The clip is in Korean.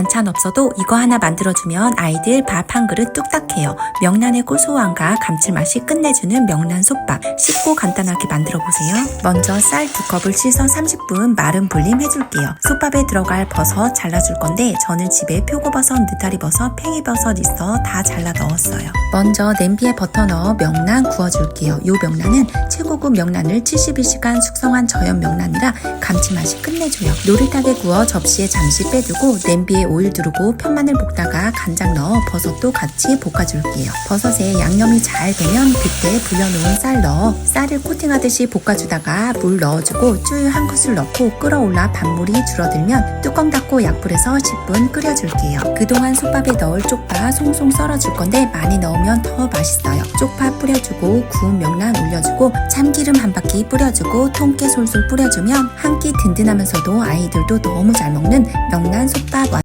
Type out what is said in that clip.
반찬 없어도 이거 하나 만들어주면 아이들 밥 한 그릇 뚝딱 해요. 명란의 고소함과 감칠맛이 끝내주는 명란 솥밥. 쉽고 간단하게 만들어 보세요. 먼저 쌀 두 컵을 씻어 30분 마른 불림 해줄게요. 솥밥에 들어갈 버섯 잘라줄 건데 저는 집에 표고버섯, 느타리버섯, 팽이버섯 있어 다 잘라 넣었어요. 먼저 냄비에 버터 넣어 명란 구워줄게요. 요 명란은 최고급 명란을 72시간 숙성한 저염 명란이라 감칠맛이 끝내줘요. 노릇하게 구워 접시에 잠시 빼두고 냄비에 오일 두르고 편마늘 볶다가 간장 넣어 버섯도 같이 볶아줄게요. 버섯에 양념이 잘 되면 그때 불려놓은 쌀 넣어 쌀을 코팅하듯이 볶아주다가 물 넣어주고 쭈유 한 큰술 넣고 끓어올라 밥물이 줄어들면 뚜껑 닫고 약불에서 10분 끓여줄게요. 그동안 솥밥에 넣을 쪽파 송송 썰어줄 건데 많이 넣으면 더 맛있어요. 쪽파 뿌려주고 구운 명란 올려주고 참기름 한 바퀴 뿌려주고 통깨 솔솔 뿌려주면 한 끼 든든하면서도 아이들도 너무 잘 먹는 명란 솥밥 완